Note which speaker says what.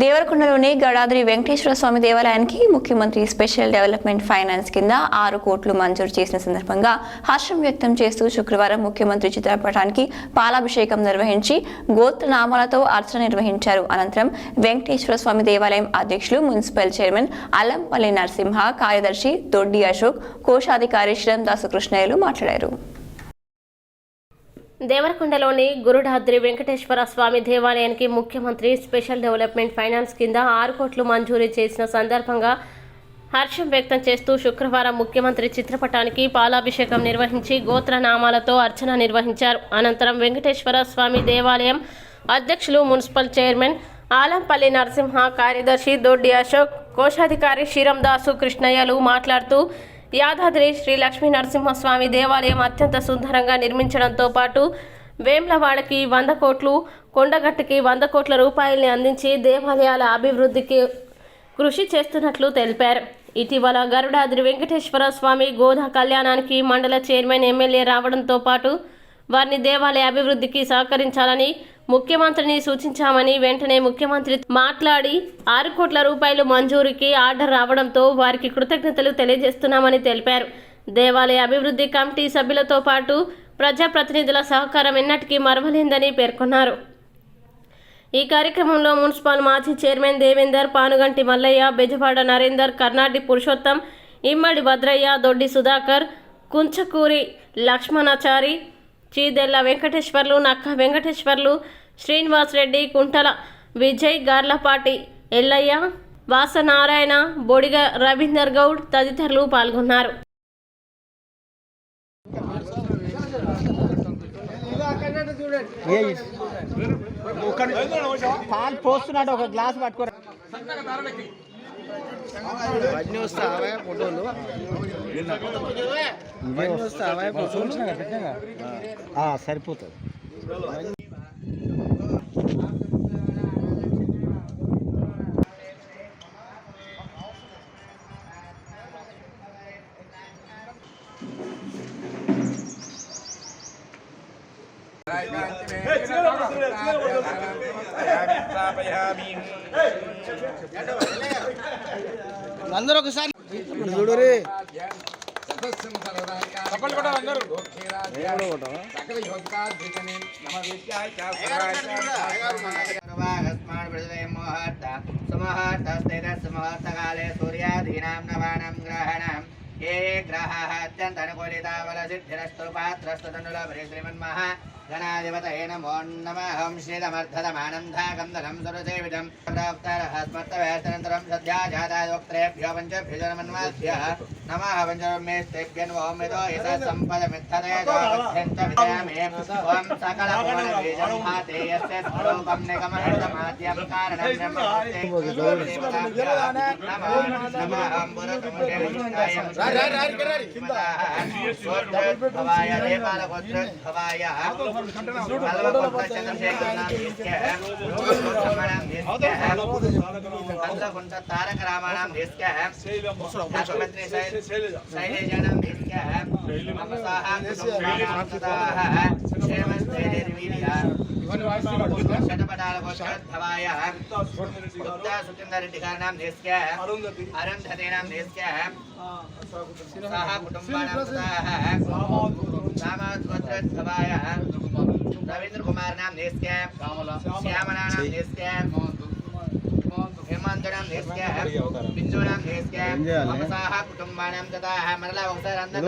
Speaker 1: దేవరకొండలోని గడాద్రి వెంకటేశ్వర స్వామి దేవాలయానికి ముఖ్యమంత్రి special development finance కింద ఆరు కోట్లు మంజూరు చేసిన సందర్భంగా హర్షం వ్యక్తం చేస్తూ శుక్రవారం ముఖ్యమంత్రి చిత్రపటానికి పాలాభిషేకం నిర్వహించి గోత్రనామాలతో అర్చన నిర్వహించారు. అనంతరం వెంకటేశ్వర స్వామి దేవాలయం అధ్యక్షులు మున్సిపల్ చైర్మన్ అల్లంపల్లి నరసింహ కార్యదర్శి దొడ్డి అశోక్ కోశాధికారి శ్రీరందాసు కృష్ణయ్యలు మాట్లాడారు.
Speaker 2: దేవరకొండలోని గురుడాద్రి వెంకటేశ్వర స్వామి దేవాలయానికి ముఖ్యమంత్రి స్పెషల్ డెవలప్మెంట్ ఫైనాన్స్ కింద ఆరు కోట్లు మంజూరు చేసిన సందర్భంగా హర్షం వ్యక్తం చేస్తూ శుక్రవారం ముఖ్యమంత్రి చిత్రపటానికి పాలాభిషేకం నిర్వహించి గోత్రనామాలతో అర్చన నిర్వహించారు. అనంతరం వెంకటేశ్వర స్వామి దేవాలయం అధ్యక్షులు మున్సిపల్ చైర్మన్ ఆలంపల్లి నరసింహ కార్యదర్శి దొడ్డి అశోక్ కోశాధికారి శ్రీరందాసు కృష్ణయ్యలు మాట్లాడుతూ యాదాద్రి శ్రీ లక్ష్మీ నరసింహస్వామి దేవాలయం అత్యంత సుందరంగా నిర్మించడంతో పాటు వేమ్లవాడకి వంద కోట్లు కొండగట్టుకి వంద కోట్ల రూపాయల్ని అందించి దేవాలయాల అభివృద్ధికి కృషి చేస్తున్నట్లు తెలిపారు. ఇటీవల గరుడాద్రి వెంకటేశ్వర స్వామి గోధా కళ్యాణానికి మండల చైర్మన్ ఎమ్మెల్యే రావడంతో పాటు వారిని దేవాలయ అభివృద్ధికి సహకరించాలని ముఖ్యమంత్రిని సూచించామని వెంటనే ముఖ్యమంత్రి మాట్లాడి ఆరు కోట్ల రూపాయలు మంజూరుకి ఆర్డర్ రావడంతో వారికి కృతజ్ఞతలు తెలియజేస్తున్నామని తెలిపారు. దేవాలయ అభివృద్ధి కమిటీ సభ్యులతో పాటు ప్రజాప్రతినిధుల సహకారం ఎన్నటికీ మరవలేందని పేర్కొన్నారు. ఈ కార్యక్రమంలో మున్సిపల్ మాజీ చైర్మన్ దేవేందర్ పానుగంటి మల్లయ్య బెజవాడ నరేందర్ కర్ణాటి పురుషోత్తం ఇమ్మడి భద్రయ్య దొడ్డి సుధాకర్ కుంచకూరి లక్ష్మణాచారి చీదెల్ల వెంకటేశ్వర్లు నక్క వెంకటేశ్వర్లు శ్రీనివాస్ రెడ్డి కుంటల విజయ్ గార్లపాటి ఎల్లయ్య వాసనారాయణ బొడిగ రవీందర్ గౌడ్ తదితరులు పాల్గొన్నారు.
Speaker 3: ఏ ఒక పాలు పోస్తున్నాడు ఒక గ్లాస్ పట్టుకోరా.
Speaker 4: ఫోటోలు?
Speaker 3: సరిపోతుంది. అందరూ ఒకసారి చూడు రే.
Speaker 5: సమహస్తకాలే సూర్యాధీనాం నవానం గ్రహణం ఏ గ్రహాः అత్యంతనుకూలితావలసిద్ధిరస్తు పాత్రస్తు తనుల శ్రీమన్మహ గణాధిపతయే నమో నమః శ్రీదమర్థదమానందాగంధరం సురసేవితం ప్రాప్తారः స్మర్తవేస్తనంతరం సద్యా జాతాయోక్త్రేభ్యో పంచభ్యో నమన్వాభ్యः నమః పంచమేస్తేభ్యన్వోమితో యత సంపదమిత్తదయజోభ్యంత విదయామే ఓం సకల భువనబీజం భాతే యస్య స్వరూపం నిగమహృతమాద్యం కారణం బ్రహ్మోత్తే నమః నమః అంబురతముఖే విష్ణాయ భవాయ దేవాలగోత్రోద్భవాయ చంద్రకుంట తారక రామాణం దేశ్య శైలేజానం దేశ్య वशरद्भवाय कुमार नाम रेड्डिगाराणां नेस्क्य अरुन्धतीनां नेस्क्य सः कुटुम्बानां ततः सामाद्वत्रद्भवाय रवीन्द्रकुमारणां नेस्क्य श्यामलानां नेस्क्य हेमन्तणां नेस्क्य बिन्दूनां नेस्क्य वंसाः कुटुम्बानां ततः मरला वंसारान्धः